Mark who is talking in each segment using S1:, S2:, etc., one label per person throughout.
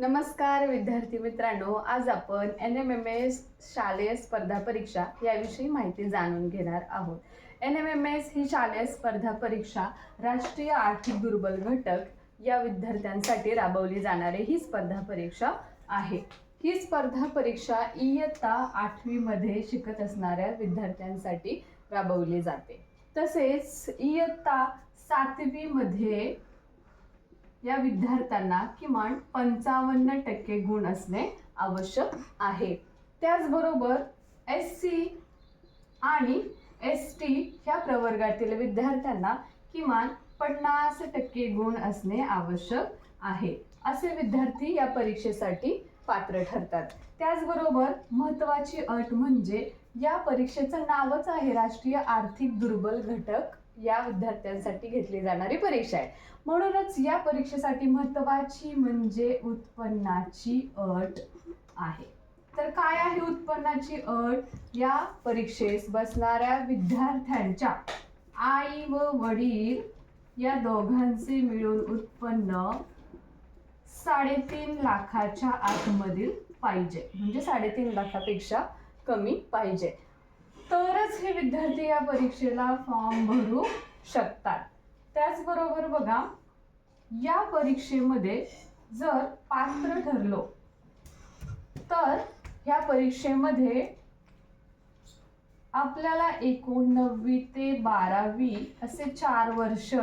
S1: नमस्कार विद्यार्थी मित्रांनो आज आपण एन एम एम एस शालेय स्पर्धा परीक्षा याविषयी माहिती जाणून घेणार आहोत. एन एम एम एस ही शालेय स्पर्धा परीक्षा राष्ट्रीय आर्थिक दुर्बल घटक या विद्यार्थ्यांसाठी राबवली जाणारी ही स्पर्धा परीक्षा आहे. ही स्पर्धा परीक्षा इयत्ता आठवीमध्ये शिकत असणाऱ्या विद्यार्थ्यांसाठी राबवली जाते. तसेच इयत्ता सातवीमध्ये या विद्यार्थ्यांना किमान पंचावन्न टक्के गुण असणे आवश्यक आहे. त्याचबरोबर एस सी आणि एस टी ह्या प्रवर्गातील विद्यार्थ्यांना किमान पन्नास टक्के गुण असणे आवश्यक आहे. असे विद्यार्थी या परीक्षेसाठी पात्र ठरतात. त्याचबरोबर महत्त्वाची अट म्हणजे या परीक्षेचं नावच आहे राष्ट्रीय आर्थिक दुर्बल घटक. या विद्यार्थ्यांसाठी घेतली जाणारी परीक्षा आहे. म्हणूनच या परीक्षेसाठी महत्त्वाची म्हणजे उत्पन्नाची अट आहे. तर काय आहे उत्पन्नाची अट? या परीक्षेस बसणाऱ्या विद्यार्थ्यांच्या आई व वडील या दोघांचे मिळून उत्पन्न साडेतीन लाखाच्या आतमधील पाहिजे. म्हणजे साडेतीन लाखापेक्षा कमी पाहिजे. तरच हे विद्यार्थी या परीक्षेला फॉर्म भरू शकतात. त्याचबरोबर बघा या परीक्षेमध्ये जर पात्र ठरलो तर ह्या परीक्षेमध्ये आपल्याला एकूणनववी ते बारावी असे चार वर्ष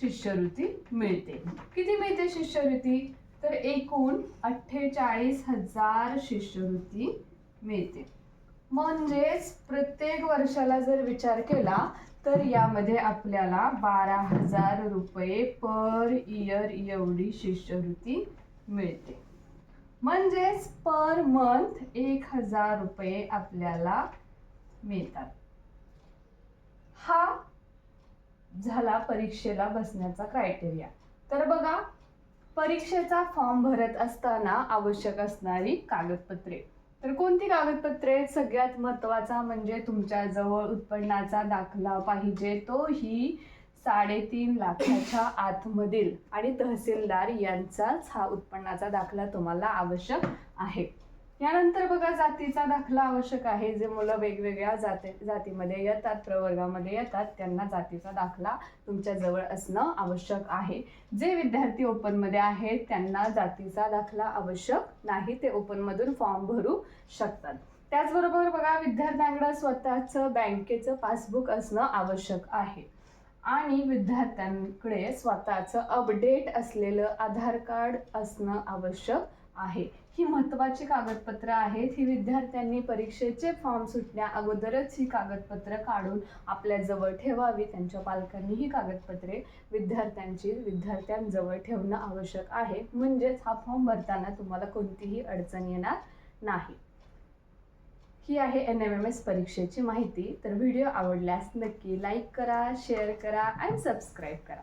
S1: शिष्यवृत्ती मिळते. किती मिळते शिष्यवृत्ती? तर एकूण अठ्ठेचाळीस हजार शिष्यवृत्ती मिळते. म्हणजेच प्रत्येक वर्षाला जर विचार केला तर यामध्ये आपल्याला बारा हजार रुपये पर इयर एवढी शिष्यवृत्ती मिळते. म्हणजेच पर मंथ एक हजार रुपये आपल्याला मिळतात. हा झाला परीक्षेला बसण्याचा क्रायटेरिया तर बघा परीक्षेचा फॉर्म भरत असताना आवश्यक असणारी कागदपत्रे. तर कोणती कागदपत्रे सगळ्यात महत्त्वाचा म्हणजे तुमच्याजवळ उत्पन्नाचा दाखला पाहिजे? तो ही साडेतीन लाखाच्या आतमधील आणि तहसीलदार यांचाच हा उत्पन्नाचा दाखला तुम्हाला आवश्यक आहे. यानंतर बघा जातीचा दाखला आवश्यक आहे. जे मुलं वेगवेगळ्या जाती जातीमध्ये येतात प्रवर्गामध्ये येतात त्यांना जातीचा दाखला तुमच्या जवळ असणं आवश्यक आहे. जे विद्यार्थी ओपनमध्ये आहेत त्यांना जातीचा दाखला आवश्यक नाही. ते ओपनमधून फॉर्म भरू शकतात. त्याचबरोबर बघा विद्यार्थ्यांकडं स्वतःचं बँकेचं पासबुक असणं आवश्यक आहे. आणि विद्यार्थ्यांकडे स्वतःचं अपडेट असलेलं आधार कार्ड असणं आवश्यक आहे. ही महत्त्वाची कागदपत्रं आहेत. ही विद्यार्थ्यांनी परीक्षेचे फॉर्म सुटण्या अगोदरच ही कागदपत्रं काढून आपल्याजवळ ठेवावी त्यांच्या पालकांनी ही कागदपत्रे विद्यार्थ्यांची विद्यार्थ्यांजवळ ठेवणं आवश्यक आहे. म्हणजेच हा फॉर्म भरताना तुम्हाला कोणतीही अडचण येणार नाही. ही आहे एन एम एम एस परीक्षेची माहिती. तर व्हिडिओ आवडल्यास नक्की लाईक करा शेअर करा आणि सबस्क्राईब करा.